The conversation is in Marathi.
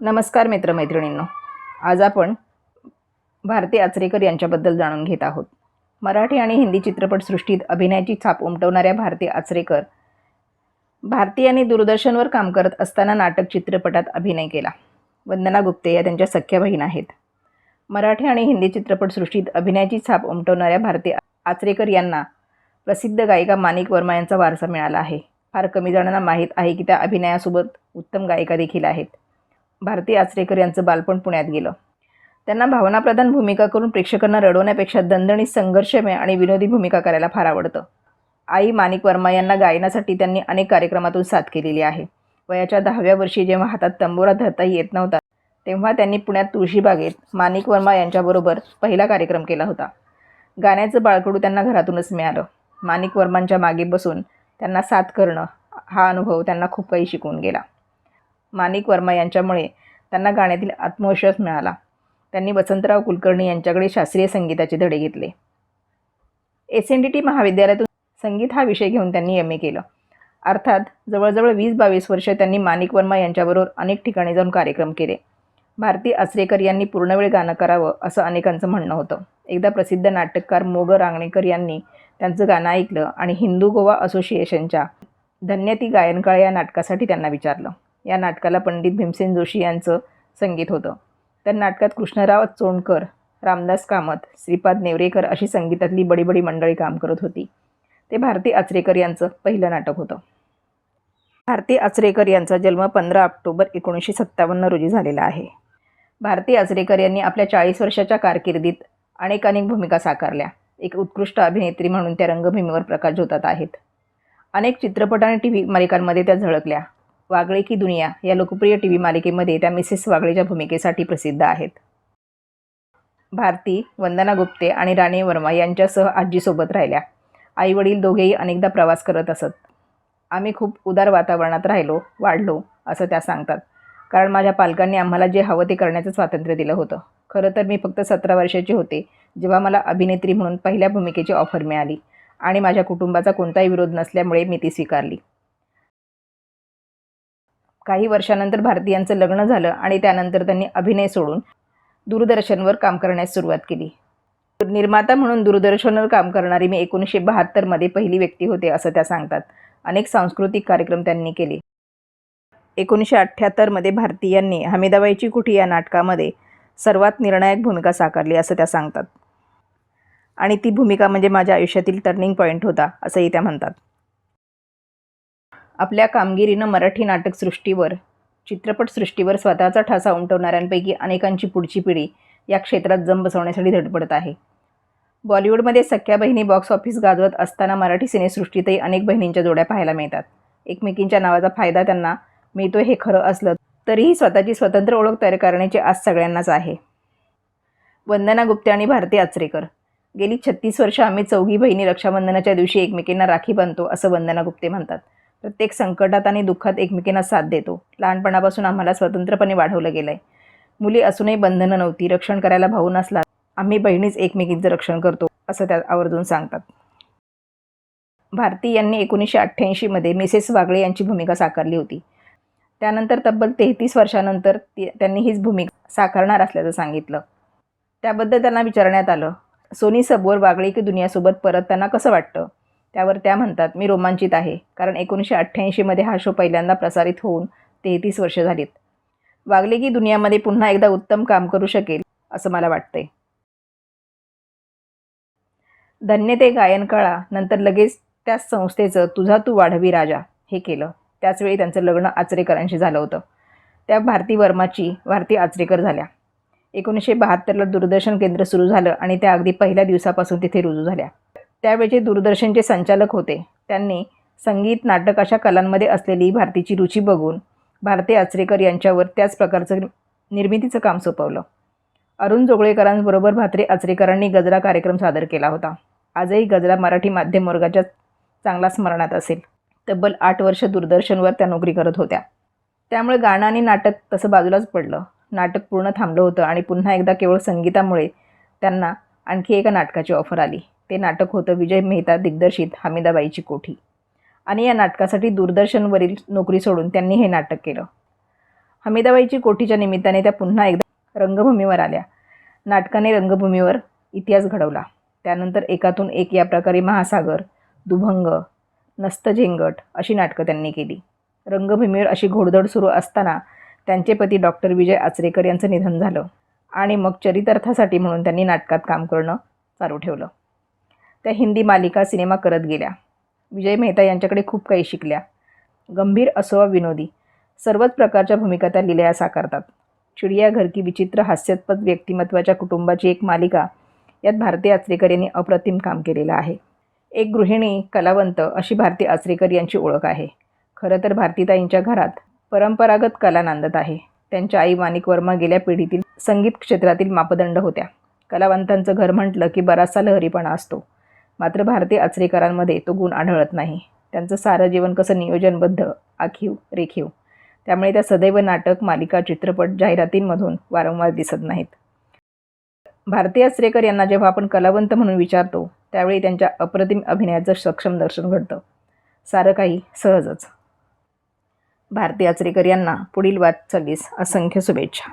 नमस्कार मित्रमैत्रिणींनो. आज आपण भारती आचरेकर यांच्याबद्दल जाणून घेत आहोत. मराठी आणि हिंदी चित्रपटसृष्टीत अभिनयाची छाप उमटवणाऱ्या भारती आचरेकर भारती यांनी दूरदर्शनवर काम करत असताना नाटक चित्रपटात अभिनय केला. वंदना गुप्ते या त्यांच्या सख्या बहीण आहेत. मराठी आणि हिंदी चित्रपटसृष्टीत अभिनयाची छाप उमटवणाऱ्या भारती आचरेकर यांना प्रसिद्ध गायिका माणिक वर्मा यांचा वारसा मिळाला आहे. फार कमी जणांना माहीत आहे की त्या अभिनयासोबत उत्तम गायिका देखील आहेत. भारती आचरेकर यांचं बालपण पुण्यात गेलं. त्यांना भावनाप्रधान भूमिका करून प्रेक्षकांना रडवण्यापेक्षा दणदणीत संघर्षमय आणि विनोदी भूमिका करायला फार आवडतं. आई माणिक वर्मा यांना गायनासाठी त्यांनी अनेक कार्यक्रमातून साथ केलेली आहे. वयाच्या दहाव्या वर्षी जेव्हा हातात तंबोरा धरता येत नव्हता तेव्हा त्यांनी पुण्यात तुळशीबागेत माणिक वर्मा यांच्याबरोबर पहिला कार्यक्रम केला होता. गाण्याचं बाळकडू त्यांना घरातूनच मिळालं. माणिक वर्मांच्या मागे बसून त्यांना साथ करणं हा अनुभव त्यांना खूप काही शिकवून गेला. माणिक वर्मा यांच्यामुळे त्यांना गाण्यातील आत्मविश्वास मिळाला. त्यांनी वसंतराव कुलकर्णी यांच्याकडे शास्त्रीय संगीताचे धडे घेतले. एस एन डी टी महाविद्यालयातून संगीत हा विषय घेऊन त्यांनी एम ए केलं. अर्थात जवळजवळ वीस बावीस वर्ष त्यांनी माणिक वर्मा यांच्याबरोबर अनेक ठिकाणी जाऊन कार्यक्रम केले. भारती आचरेकर यांनी पूर्णवेळ गाणं करावं असं अनेकांचं म्हणणं होतं. एकदा प्रसिद्ध नाटककार मोग रांगणेकर यांनी त्यांचं गाणं ऐकलं आणि हिंदू गोवा असोसिएशनच्या धन्य ती गायनकाळ या नाटकासाठी त्यांना विचारलं. या नाटकाला पंडित भीमसेन जोशी यांचं संगीत होतं. तर नाटकात कृष्णराव चोंडकर रामदास कामत श्रीपाद नेवरेकर अशी संगीतातली बडी बडी मंडळी काम करत होती. ते भारती आचरेकर यांचं पहिलं नाटक होतं. भारती आचरेकर यांचा जन्म पंधरा ऑक्टोबर एकोणीसशे सत्तावन्न रोजी झालेला आहे. भारती आचरेकर यांनी आपल्या चाळीस वर्षाच्या कारकिर्दीत अनेक अनेक भूमिका साकारल्या. एक उत्कृष्ट अभिनेत्री म्हणून त्या रंगभूमीवर प्रकाश होतात आहेत. अनेक चित्रपट आणि टी व्ही मालिकांमध्ये त्या झळकल्या. वागळे की दुनिया या लोकप्रिय टी व्ही मालिकेमध्ये त्या मिसेस वागळेच्या भूमिकेसाठी प्रसिद्ध आहेत. भारती वंदना गुप्ते आणि राणे वर्मा यांच्यासह आजीसोबत राहिल्या. आईवडील दोघेही अनेकदा प्रवास करत असत. आम्ही खूप उदार वातावरणात राहिलो वाढलो असं त्या सांगतात. कारण माझ्या पालकांनी आम्हाला जे हवं ते करण्याचं स्वातंत्र्य दिलं होतं. खरं तर मी फक्त सतरा वर्षाची होते जेव्हा मला अभिनेत्री म्हणून पहिल्या भूमिकेची ऑफर मिळाली आणि माझ्या कुटुंबाचा कोणताही विरोध नसल्यामुळे मी ती स्वीकारली. काही वर्षानंतर भारतीयांचं लग्न झालं आणि त्यानंतर त्यांनी अभिनय सोडून दूरदर्शनवर काम करण्यास सुरुवात केली. निर्माता म्हणून दूरदर्शनवर काम करणारी मी एकोणीसशे बहात्तरमध्ये पहिली व्यक्ती होते असं त्या सांगतात. अनेक सांस्कृतिक कार्यक्रम त्यांनी केले. एकोणीसशे अठ्ठ्याहत्तरमध्ये भारती यांनी हमीदाबाईची कुठी या नाटकामध्ये सर्वात निर्णायक भूमिका साकारली असं त्या सांगतात. आणि ती भूमिका म्हणजे माझ्या आयुष्यातील टर्निंग पॉईंट होता असंही त्या म्हणतात. आपल्या कामगिरीनं मराठी नाटकसृष्टीवर चित्रपटसृष्टीवर स्वतःचा ठसा उमटवणाऱ्यांपैकी अनेकांची पुढची पिढी या क्षेत्रात जम बसवण्यासाठी धडपडत आहे. बॉलिवूडमध्ये सख्या बहिणी बॉक्स ऑफिस गाजवत असताना मराठी सिनेसृष्टीतही अनेक बहिणींच्या जोड्या पाहायला मिळतात. एकमेकींच्या नावाचा फायदा त्यांना मिळतो हे खरं असलं तरीही स्वतःची स्वतंत्र ओळख तयार करण्याची आज सगळ्यांनाच आहे. वंदना गुप्ते आणि भारती आचरेकर. गेली छत्तीस वर्ष आम्ही चौघी बहिणी रक्षाबंधनाच्या दिवशी एकमेकींना राखी बांधतो असं वंदना गुप्ते म्हणतात. प्रत्येक संकटात आणि दुःखात एकमेकींना साथ देतो. लहानपणापासून आम्हाला स्वतंत्रपणे वाढवलं गेलं आहे मुली असूनही बंधनं नव्हती. रक्षण करायला भाऊ नसला. आम्ही बहिणीच एकमेकींचं रक्षण करतो असं त्या आवर्जून सांगतात. भारती यांनी एकोणीसशे अठ्ठ्याऐंशीमध्ये मिसेस वागळे यांची भूमिका साकारली होती. त्यानंतर तब्बल तेहतीस वर्षानंतर ती त्यांनी हीच भूमिका साकारणार असल्याचं सांगितलं. त्याबद्दल त्यांना विचारण्यात आलं. सोनी सबवर वागळे की दुनियासोबत परत त्यांना कसं वाटतं? त्यावर त्या म्हणतात मी रोमांचित आहे कारण एकोणीसशे अठ्ठ्याऐंशीमध्ये हा शो पहिल्यांदा प्रसारित होऊन तेहतीस वर्ष झालीत. वागले की दुनियामध्ये पुन्हा एकदा उत्तम काम करू शकेल असं मला वाटतंय. धन्य ते गायन कळा नंतर लगेच त्याच संस्थेचं तुझा तू वाढवी राजा हे केलं. त्याचवेळी त्यांचं लग्न आचरेकरांशी झालं होतं. त्या भारती वर्माची भारती आचरेकर झाल्या. एकोणीसशे बहात्तरला दूरदर्शन केंद्र सुरू झालं आणि त्या अगदी पहिल्या दिवसापासून तिथे रुजू झाल्या. त्यावेळचे दूरदर्शनचे संचालक होते. त्यांनी संगीत नाटक अशा कलांमध्ये असलेली भारतीची रुची बघून भारती आचरेकर यांच्यावर त्याच प्रकारचं निर्मितीचं काम सोपवलं. अरुण जोगळेकरांबरोबर भात्रे आचरेकरांनी गजरा कार्यक्रम सादर केला होता. आजही गजरा मराठी माध्यम वर्गाच्या चांगला स्मरणात असेल. तब्बल आठ वर्ष दूरदर्शनवर त्या नोकरी करत होत्या. त्यामुळे गाणं आणि नाटक तसं बाजूलाच पडलं. नाटक पूर्ण थांबलं होतं आणि पुन्हा एकदा केवळ संगीतामुळे त्यांना आणखी एका नाटकाची ऑफर आली. ते नाटक होतं विजय मेहता दिग्दर्शित हमीदाबाईची कोठी. आणि या नाटकासाठी दूरदर्शनवरील नोकरी सोडून त्यांनी हे नाटक केलं. हमीदाबाईची कोठीच्या निमित्ताने त्या पुन्हा एकदा रंगभूमीवर आल्या. नाटकाने रंगभूमीवर इतिहास घडवला. त्यानंतर एकातून एक या प्रकारे महासागर दुभंग नस्त झेंगट अशी नाटकं त्यांनी केली. रंगभूमीवर अशी घोडदौड सुरू असताना त्यांचे पती डॉक्टर विजय आचरेकर यांचं निधन झालं आणि मग चरितार्थासाठी म्हणून त्यांनी नाटकात काम करणं चालू ठेवलं. त्या हिंदी मालिका सिनेमा करत गेल्या. विजय मेहता यांच्याकडे खूप काही शिकल्या. गंभीर असो विनोदी सर्वच प्रकारच्या भूमिका त्या लिलया साकारतात. चिडियाघर की विचित्र हास्यास्पद व्यक्तिमत्वाच्या कुटुंबाची एक मालिका यात भारती आचरेकर यांनी अप्रतिम काम केलेलं आहे. एक गृहिणी कलावंत अशी भारती आचरेकर यांची ओळख आहे. खरं तर भारतीताईंच्या घरात परंपरागत कला नांदत आहे. त्यांच्या आई माणिक वर्मा गेल्या पिढीतील संगीत क्षेत्रातील मापदंड होत्या. कलावंतांचं घर म्हटलं की बराचसा लहरीपणा असतो. मात्र भारतीय आचरेकरांमध्ये तो गुण आढळत नाही. त्यांचं सारं जीवन कसं नियोजनबद्ध आखीव रेखीव? त्यामुळे त्या सदैव नाटक मालिका चित्रपट जाहिरातींमधून वारंवार दिसत नाहीत. भारतीय आचरेकर यांना जेव्हा आपण कलावंत म्हणून विचारतो त्यावेळी त्यांच्या अप्रतिम अभिनयाचं सक्षम दर्शन घडतं. सारं काही सहजच. भारती आचरेकर यांना पुढील वाटचालीस असंख्य शुभेच्छा.